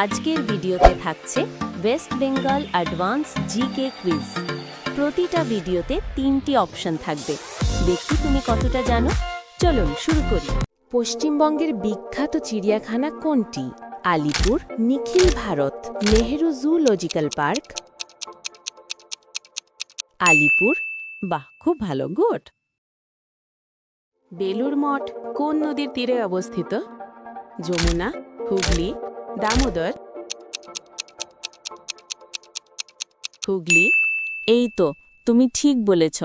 আজকের ভিডিওতে থাকছে West Bengal advance GK quiz প্রতিটা ভিডিওতে তিনটি অপশন থাকবে। দেখি তুমি কতটা জানো? চলুন শুরু করি। পশ্চিমবঙ্গের বিখ্যাত চিড়িয়াখানা কোনটি? আলিপুর, নিখিল ভারত, নেহেরু জুলজিক্যাল পার্ক। আলিপুর? বাহ, খুব ভালো, গুড। বেলুর মঠ কোন নদীর তীরে অবস্থিত? যমুনা, হুগলি দামোদর, হুগলি। এই তো, তুমি ঠিক বলেছ।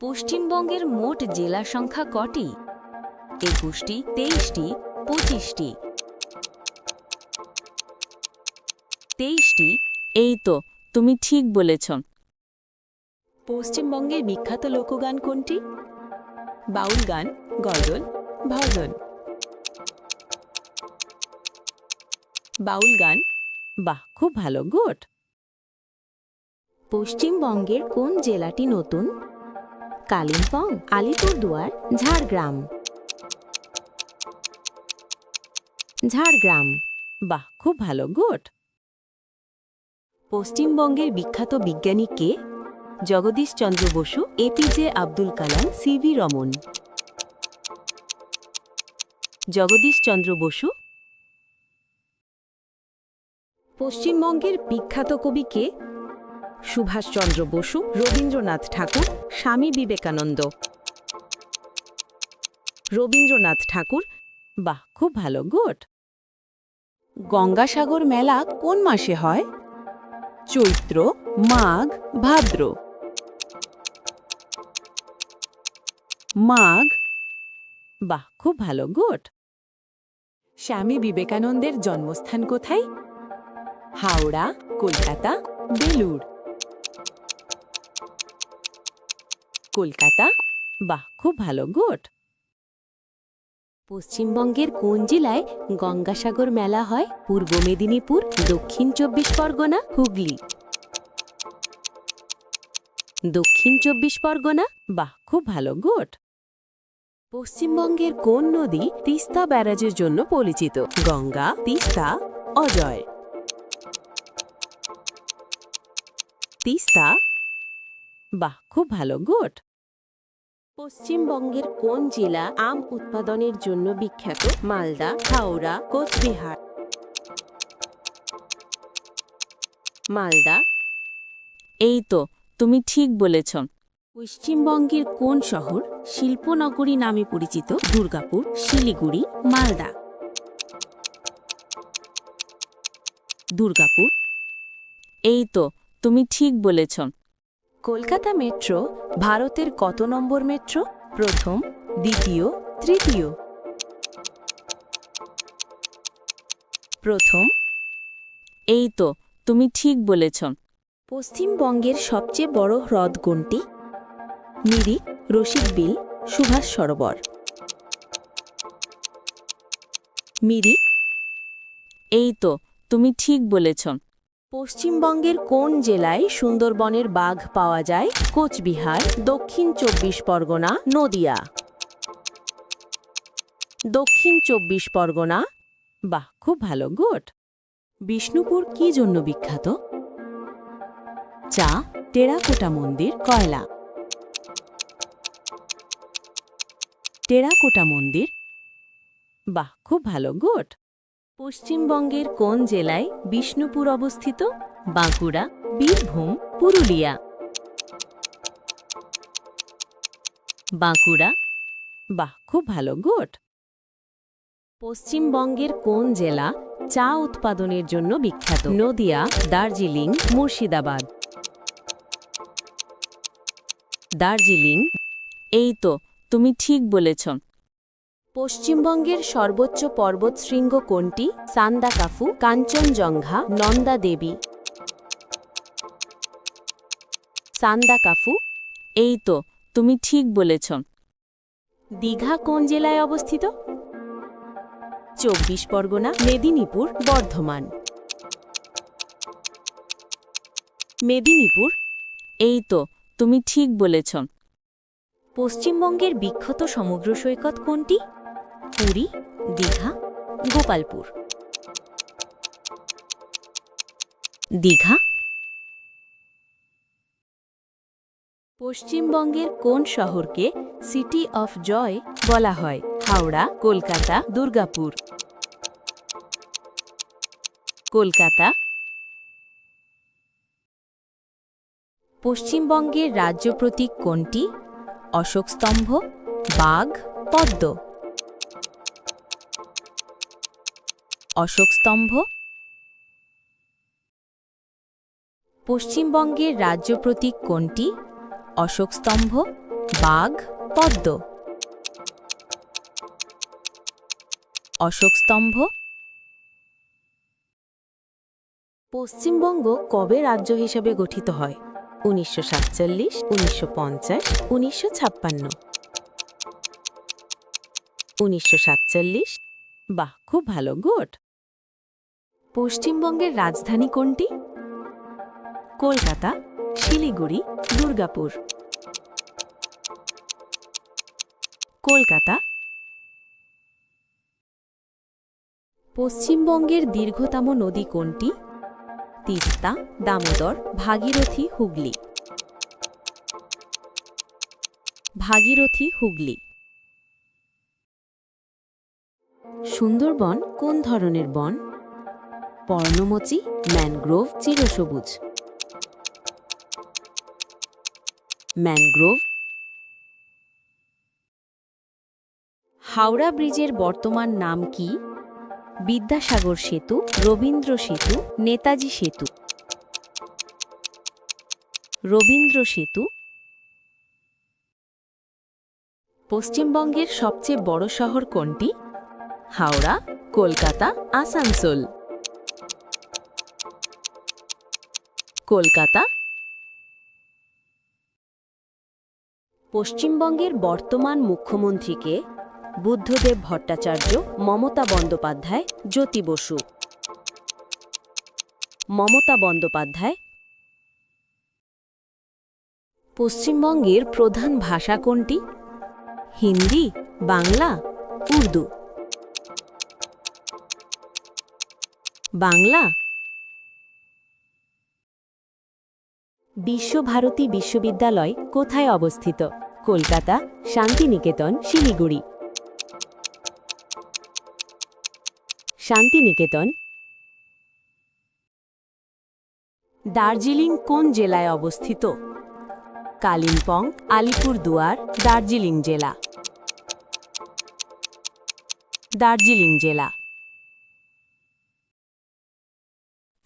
পশ্চিমবঙ্গের মোট জেলা সংখ্যা কটি? একুশটি, তেইশটি, পঁচিশটি। তেইশটি, এই তো, তুমি ঠিক বলেছ। পশ্চিমবঙ্গের বিখ্যাত লোকগান কোনটি? বাউল গান, গজল, ভজন। বাউল গান? বাহ, খুব ভালো, গুড। পশ্চিমবঙ্গের কোন জেলাটি নতুন? কালিম্পং, আলিপুরদুয়ার, ঝাড়গ্রাম। ঝাড়গ্রাম। বাহ, খুব ভালো, গুড। পশ্চিমবঙ্গের বিখ্যাত বিজ্ঞানী কে? Jagadish Chandra Basu APJ Abdul Kalam CV Raman. Jagadish Chandra Basu পশ্চিমবঙ্গের বিখ্যাত কবি কে সুভাষচন্দ্র বসু, রবীন্দ্রনাথ ঠাকুর, স্বামী বিবেকানন্দ। রবীন্দ্রনাথ ঠাকুর, বাহ, খুব ভালো, গুড। গঙ্গাসাগর মেলা কোন মাসে হয়? চৈত্র, মাঘ, ভাদ্র। মাঘ, বাহ, খুব ভালো, গুড। স্বামী বিবেকানন্দের জন্মস্থান কোথায়? হাওড়া, কলকাতা, বেলুড়। কলকাতা? বাহ, খুব ভালো, গুড। পশ্চিমবঙ্গের কোন জেলায় গঙ্গাসাগর মেলা হয়? পূর্ব মেদিনীপুর, দক্ষিণ চব্বিশ পরগনা, হুগলি। দক্ষিণ চব্বিশ পরগনা? বাহ, খুব ভালো, গুড। পশ্চিমবঙ্গের কোন নদী তিস্তা ব্যারাজের জন্য পরিচিত? গঙ্গা, তিস্তা, অজয়। তিস্তা? বাহ, খুব ভালো, গুড। পশ্চিমবঙ্গের কোন জেলা আম উৎপাদনের জন্য বিখ্যাত? মালদা, হাওড়া, কোচবিহার। মালদা। এই তো, তুমি ঠিক বলেছ। পশ্চিমবঙ্গের কোন শহর? শিল্পনগরী নামে পরিচিত, দুর্গাপুর, শিলিগুড়ি, মালদা। দুর্গাপুর। এই তো তুমি ঠিক বলেছ কলকাতা মেট্রো, ভারতের কত নম্বর মেট্রো? প্রথম, দ্বিতীয়, তৃতীয়। প্রথম, এই তো, তুমি ঠিক বলেছ পশ্চিমবঙ্গের সবচেয়ে বড় হ্রদ কোনটি? মিরিক রশিদ বিল, সুভাষ সরোবর। মিরিক, এই তো, তুমি ঠিক বলেছ পশ্চিমবঙ্গের কোন জেলায় সুন্দরবনের বাঘ পাওয়া যায়? কোচবিহার, দক্ষিণ চব্বিশ পরগনা, নদিয়া। দক্ষিণ চব্বিশ পরগনা। বাহ, খুব ভালো, গুড। বিষ্ণুপুর কি জন্য বিখ্যাত? চা, টেরাকোটা মন্দির, কয়লা। টেরাকোটা মন্দির। বাহ, খুব ভালো, গুড। পশ্চিমবঙ্গের কোন জেলায় বিষ্ণুপুর অবস্থিত? বাঁকুড়া বীরভূম পুরুলিয়া। বাঁকুড়া। বাহ খুব ভালো গুড। পশ্চিমবঙ্গের কোন জেলা চা উৎপাদনের জন্য বিখ্যাত? নদিয়া দার্জিলিং মুর্শিদাবাদ। দার্জিলিং? এই তো তুমি ঠিক বলেছ। পশ্চিমবঙ্গের সর্বোচ্চ পর্বতশৃঙ্গ কোনটি? সান্দাকাফু কাঞ্চনজঙ্ঘা, নন্দা দেবী। সান্দাকাফু এই তো, তুমি ঠিক বলেছ। দীঘা কোন জেলায় অবস্থিত? চব্বিশ পরগনা, মেদিনীপুর, বর্ধমান। মেদিনীপুর? এই তো, তুমি ঠিক বলেছ। পশ্চিমবঙ্গের বিখ্যাত সমুদ্র সৈকত কোনটি? পুরী, দীঘা, গোপালপুর। দীঘা। পশ্চিমবঙ্গের কোন শহরকে সিটি অফ জয় বলা হয়? হাওড়া, কলকাতা, দুর্গাপুর। কলকাতা। পশ্চিমবঙ্গের রাজ্য প্রতীক কোনটি? অশোক স্তম্ভ, বাঘ, পদ্ম। অশোক স্তম্ভ। পশ্চিমবঙ্গের রাজ্য প্রতীক কোনটি? অশোক স্তম্ভ, বাঘ, পদ্ম। অশোক স্তম্ভ। পশ্চিমবঙ্গ কবে রাজ্য হিসেবে গঠিত হয়? উনিশশো সাতচল্লিশ, উনিশশো পঞ্চাশ, উনিশশো ছাপ্পান্ন। উনিশশো সাতচল্লিশ? বাহ, খুব ভালো, গুড। পশ্চিমবঙ্গের রাজধানী কোনটি? কলকাতা, শিলিগুড়ি, দুর্গাপুর। কলকাতা। পশ্চিমবঙ্গের দীর্ঘতম নদী কোনটি? তিস্তা, দামোদর, ভাগীরথী, হুগলি। ভাগীরথী, হুগলি। সুন্দরবন কোন ধরনের বন? পর্ণমোচী, ম্যানগ্রোভ চিরসবুজ। ম্যানগ্রোভ। হাওড়া ব্রিজের বর্তমান নাম কি? বিদ্যাসাগর সেতু, রবীন্দ্র সেতু, নেতাজি সেতু। রবীন্দ্র সেতু। পশ্চিমবঙ্গের সবচেয়ে বড় শহর কোনটি? হাওড়া, কলকাতা, আসানসোল। কলকাতা। পশ্চিমবঙ্গের বর্তমান মুখ্যমন্ত্রীকে বুদ্ধদেব ভট্টাচার্য, মমতা বন্দ্যোপাধ্যায়, জ্যোতি বসু। মমতা বন্দ্যোপাধ্যায় পশ্চিমবঙ্গের প্রধান ভাষা কোনটি? হিন্দি, বাংলা, উর্দু। বাংলা বিশ্বভারতী বিশ্ববিদ্যালয় কোথায় অবস্থিত? কলকাতা, শান্তিনিকেতন, শিলিগুড়ি। শান্তিনিকেতন। দার্জিলিং কোন জেলায় অবস্থিত? কালিম্পং, আলিপুরদুয়ার, দার্জিলিং জেলা। দার্জিলিং জেলা।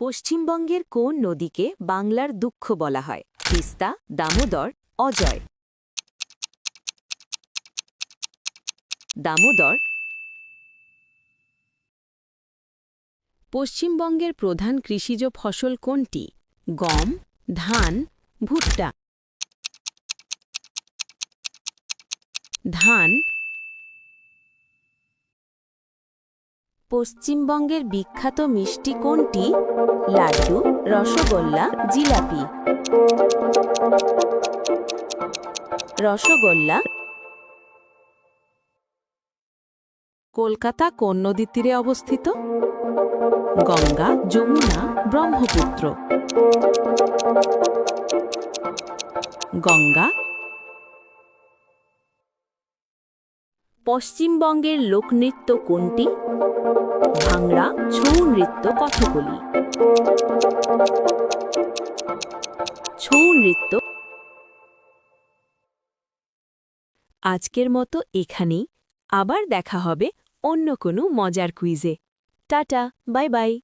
পশ্চিমবঙ্গের কোন নদীকে বাংলার দুঃখ বলা হয়? তিস্তা, দামোদর, অজয়। দামোদর। পশ্চিমবঙ্গের প্রধান কৃষিজ ফসল কোনটি? গম, ধান, ভুট্টা। ধান পশ্চিমবঙ্গের বিখ্যাত মিষ্টি কোনটি? লাড্ডু, রসগোল্লা, জিলাপি। রসগোল্লা। কলকাতা কোন নদীর তীরে অবস্থিত? গঙ্গা, যমুনা, ব্রহ্মপুত্র। গঙ্গা। পশ্চিমবঙ্গের লোকনৃত্য কোনটি? ভাংড়া ছৌ নৃত্য কথকলি ছৌ নৃত্য আজকের মতো এখানেই। আবার দেখা হবে অন্য কোনো মজার কুইজে টাটা, বাই বাই।